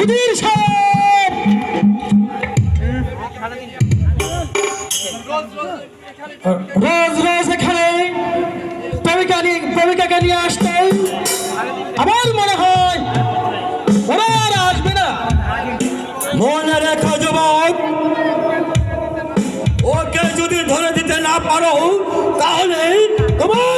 উজির সাহেব। রোজ রোজ এখানে প্রেমিকা নিয়ে প্রেমিকাকে নিয়ে আসতে আমার মনে হয় ওরা আসবে না। মনে রেখো যুবক, ওকে যদি ধরে দিতে না পারো, তাহলে তোমাকে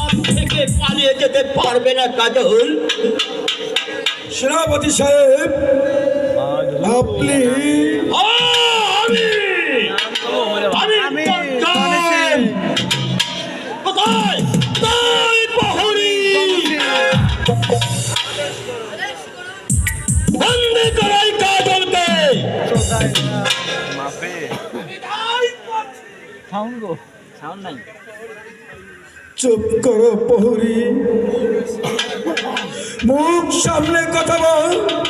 পালিয়ে যেতে পারবে না কাজল। সেনাপতি সাহেব আপনি আমি প্রহরী বন্দি করাই কাজলকে। চুপ করো প্রহরী। মুখ সামনে কথা বল।